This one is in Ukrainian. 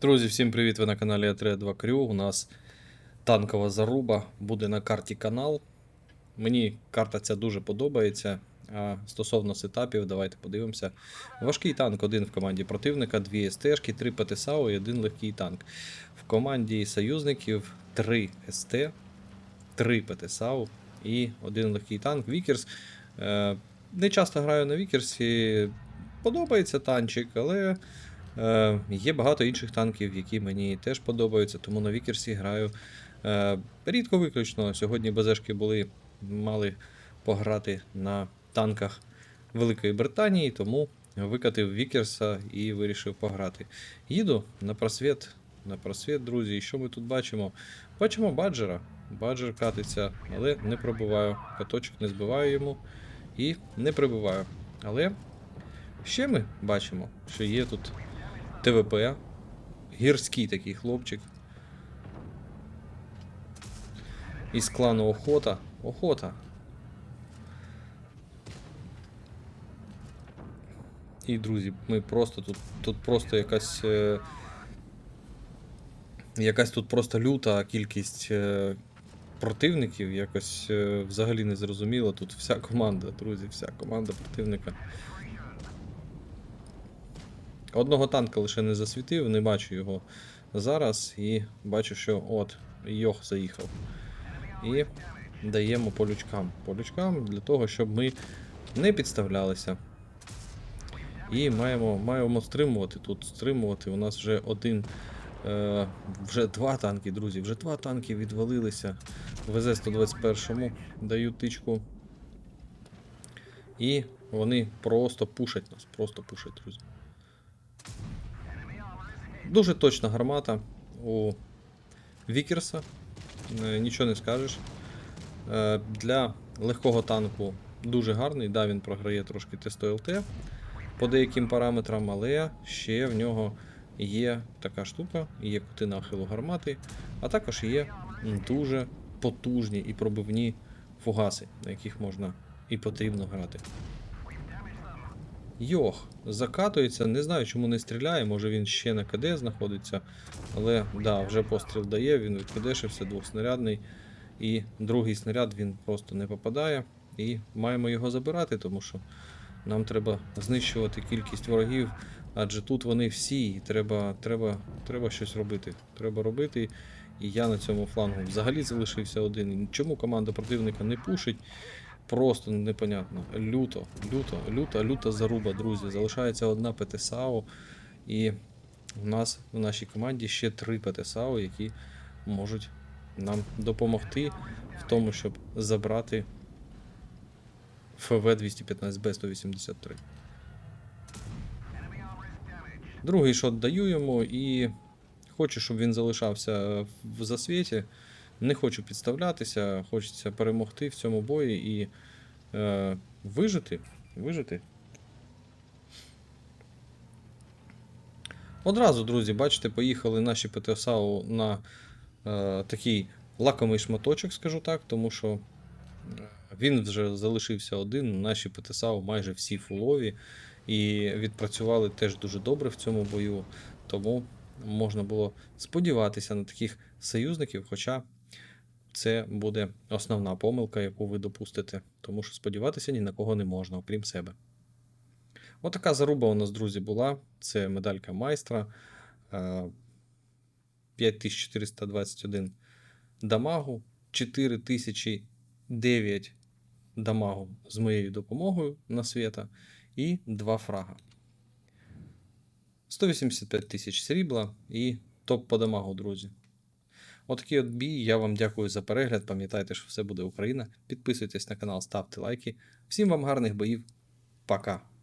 Друзі, всім привіт! Ви на каналі А3 2 Крю. У нас танкова заруба буде на карті канал. Мені карта ця дуже подобається. А стосовно сетапів, давайте подивимося. Важкий танк один в команді противника, дві СТ-шки, три ПТСАУ і один легкий танк. В команді союзників 3 СТ, 3 ПТСАУ і один легкий танк. Вікерс. Е, Не часто граю на Вікерсі. Подобається танчик, але. Е, є багато інших танків, які мені теж подобаються, тому на Вікерсі граю е, рідко виключно. Сьогодні БЗшки були, мали пограти на танках Великої Британії, тому викатив Вікерса і вирішив пограти. Їду на просвіт, на просвіт, друзі. І що ми тут бачимо? Бачимо баджера. Баджер катиться, але не пробиваю. Каточок не збиваю йому і не прибиваю. Але ще ми бачимо, що є тут ТВП. Гірський такий хлопчик. Із клану Охота. Охота. І, друзі, ми просто тут. Тут просто якась. Е, якась тут просто люта кількість е, противників, якось е, взагалі не зрозуміло. Тут вся команда, друзі, вся команда противника. Одного танка лише не засвітив, не бачу його зараз і бачу, що от, Йох заїхав. І даємо по лючкам. По лючкам для того, щоб ми не підставлялися. І маємо маємо стримувати. Тут стримувати. У нас вже один. Е, вже два танки, друзі. Вже два танки відвалилися. ВЗ-121 даю тичку. І вони просто пушать нас. Просто пушать, друзі. Дуже точна гармата у Вікерса. Е, Нічого не скажеш. Е, Для легкого танку дуже гарний. Да, він програє трошки тесто ЛТ по деяким параметрам, але ще в нього є така штука, є кути нахилу гармати, а також є дуже потужні і пробивні фугаси, на яких можна і потрібно грати. Йох, закатується, не знаю, чому не стріляє, може він ще на КД знаходиться. Але да, вже постріл дає, він відкидешився двохснарядний. І другий снаряд він просто не попадає. І маємо його забирати, тому що нам треба знищувати кількість ворогів, адже тут вони всі, і треба, треба, треба щось робити. Треба робити. І я на цьому флангу взагалі залишився один. Чому команда противника не пушить? Просто непонятно. Люто, люто, люта, люта заруба, друзі. Залишається одна ПТСАО, і в нас в нашій команді ще три ПТСАО, які можуть нам допомогти в тому, щоб забрати ФВ 215Б 183. Другий шот даю йому і хочу, щоб він залишався в засвіті. Не хочу підставлятися, хочеться перемогти в цьому бої і е, вижити. вижити. Одразу, друзі, бачите, поїхали наші ПТСАУ на е, такий лакомий шматочок, скажу так, тому що е, він вже залишився один. Наші ПТСАУ майже всі фулові і відпрацювали теж дуже добре в цьому бою. Тому можна було сподіватися на таких союзників, хоча це буде основна помилка, яку ви допустите, тому що сподіватися ні на кого не можна, окрім себе. Отака заруба у нас, друзі, була. Це медалька майстра. е, 5421 дамагу, 4009 дамагу з моєю допомогою на свята і 2 фрага. 185 тисяч срібла і топ по дамагу, друзі. Отакий от бій. Я вам дякую за перегляд. Пам'ятайте, що все буде Україна. Підписуйтесь на канал, ставте лайки. Всім вам гарних боїв. Пока!